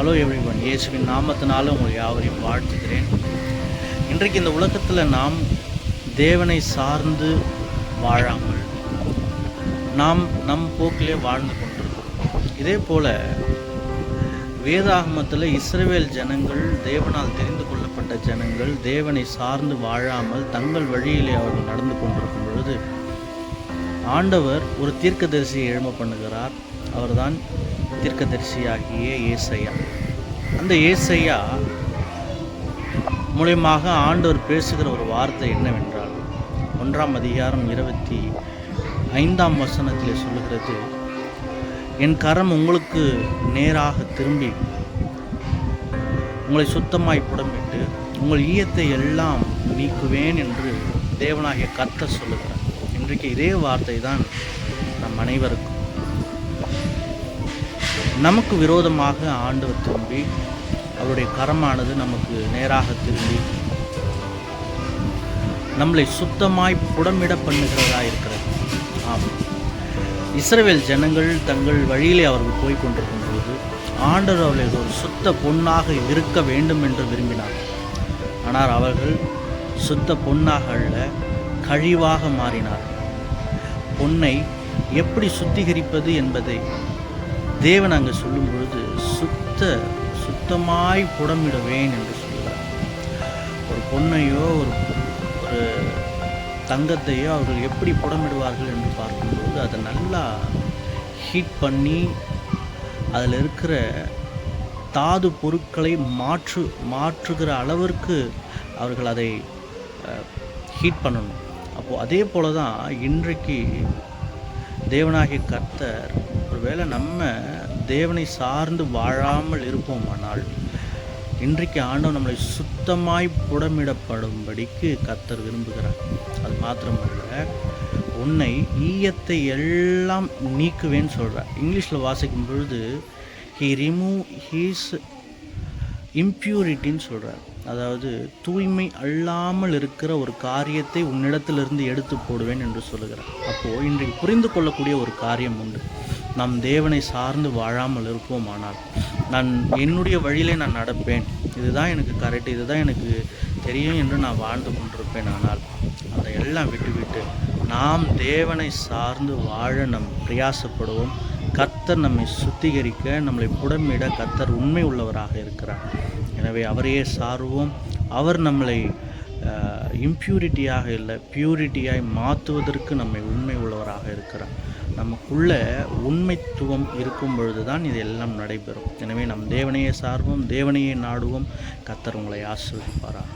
Hello everyone இயேசுவின் நாமத்தினால உங்கள் யாவரையும் வாழ்த்துகிறேன். இன்றைக்கு இந்த உலகத்தில் நாம் தேவனை சார்ந்து வாழாமல் நாம் நம் போக்கிலே வாழ்ந்து கொண்டிருக்கிறோம். இதே போல வேதாகமத்தில் இஸ்ரவேல் ஜனங்கள் தேவனால் தெரிந்து கொள்ளப்பட்ட ஜனங்கள் தேவனை சார்ந்து வாழாமல் தங்கள் வழியிலே அவர்கள் நடந்து கொண்டிருக்கும் பொழுது ஆண்டவர் ஒரு தீர்க்கதரிசியை எழும பண்ணுகிறார். அவர்தான் தீர்க்கதரிசியாகிய ஏசையா. அந்த ஏசையா மூலியமாக ஆண்டவர் பேசுகிற ஒரு வார்த்தை என்னவென்றால் ஒன்றாம் அதிகாரம் இருபத்தி ஐந்தாம் வசனத்தில் சொல்லுகிறது என் கரம் உங்களுக்கு நேராக திரும்பி உங்களை சுத்தமாய் புடமிட்டு உங்கள் ஈயத்தை எல்லாம் நீக்குவேன் என்று தேவனாகிய கர்த்தர் சொல்லுகிறார். இன்றைக்கு இதே வார்த்தை தான் நம் அனைவருக்கும். நமக்கு விரோதமாக ஆண்டவர் திரும்பி அவருடைய கரமானது நமக்கு நேராக திரும்பி நம்மளை சுத்தமாய் புடமிட பண்ணுகிறதா இருக்கிறது ஆம். இஸ்ரவேல் ஜனங்கள் தங்கள் வழியிலே அவர்கள் போய் கொண்டிருக்கும் போது ஆண்டவர் அவர்களை ஒரு சுத்த பொன்னாக இருக்க வேண்டும் என்று விரும்பினார். ஆனால் அவர்கள் சுத்த பொன்னாக அல்ல கழிவாக மாறினார். பொன்னை எப்படி சுத்திகரிப்பது என்பதை தேவன் அங்கே சொல்லும் பொழுது சுத்த சுத்தமாய் புடமிடுவேன் என்று சொல்கிறார். ஒரு பொண்ணையோ ஒரு ஒரு தங்கத்தையோ அவர்கள் எப்படி புடமிடுவார்கள் என்று பார்க்கும்போது அதை நல்லா ஹீட் பண்ணி அதில் இருக்கிற தாது பொருட்களை மாற்று மாற்றுகிற அளவிற்கு அவர்கள் அதை ஹீட் பண்ணணும். அப்போது அதே போல தான் இன்றைக்கு தேவனாகிய கர்த்தர் ஒருவேளை நம்ம தேவனை சார்ந்து வாழாமல் இருப்போமானால் இன்றைக்கு ஆண்டவன் நம்மளை சுத்தமாய் புடமிடப்படும்படிக்கு கத்தர் விரும்புகிறார். அது மாத்திரமல்ல உன்னை ஈயத்தை எல்லாம் நீக்குவேன்னு சொல்கிறார் இங்கிலீஷில் வாசிக்கும் பொழுது ஹீ ரிமூவ் ஹீஸ் இம்ப்யூரிட்டின்னு சொல்கிறார் அதாவது தூய்மை அல்லாமல் இருக்கிற ஒரு காரியத்தை உன்னிடத்திலிருந்து எடுத்து போடுவேன் என்று சொல்லுகிறார். அப்போது இன்றைக்கு புரிந்து கொள்ளக்கூடிய ஒரு காரியம் உண்டு. நாம் தேவனை சார்ந்து வாழாமல் இருப்போமானால் நான் என்னுடைய வழியிலே நான் நடப்பேன். இதுதான் எனக்கு கரெக்ட் இதுதான் எனக்கு தெரியும் என்று நான் வாழ்ந்து கொண்டிருப்பேன். ஆனால் அதை எல்லாம் விட்டுவிட்டு நாம் தேவனை சார்ந்து வாழ நம் பிரயாசப்படுவோம். கத்தர் நம்மை சுத்திகரிக்க நம்மளை புடமிட கத்தர் உண்மை உள்ளவராக இருக்கிறார். எனவே அவரையே சார்வோம். அவர் நம்மளை இம்ப்யூரிட்டியாக இல்லை பியூரிட்டியாய் மாற்றுவதற்கு நம்மை உண்மை உள்ளவராக இருக்கிறார். நமக்குள்ள உண்மைத்துவம் இருக்கும் பொழுது தான் இது எல்லாம் நடைபெறும். எனவே நம் தேவனையே சார்வோம் தேவனையே நாடுவோம். கத்தர் உங்களை ஆசிர்வதிப்பாராக.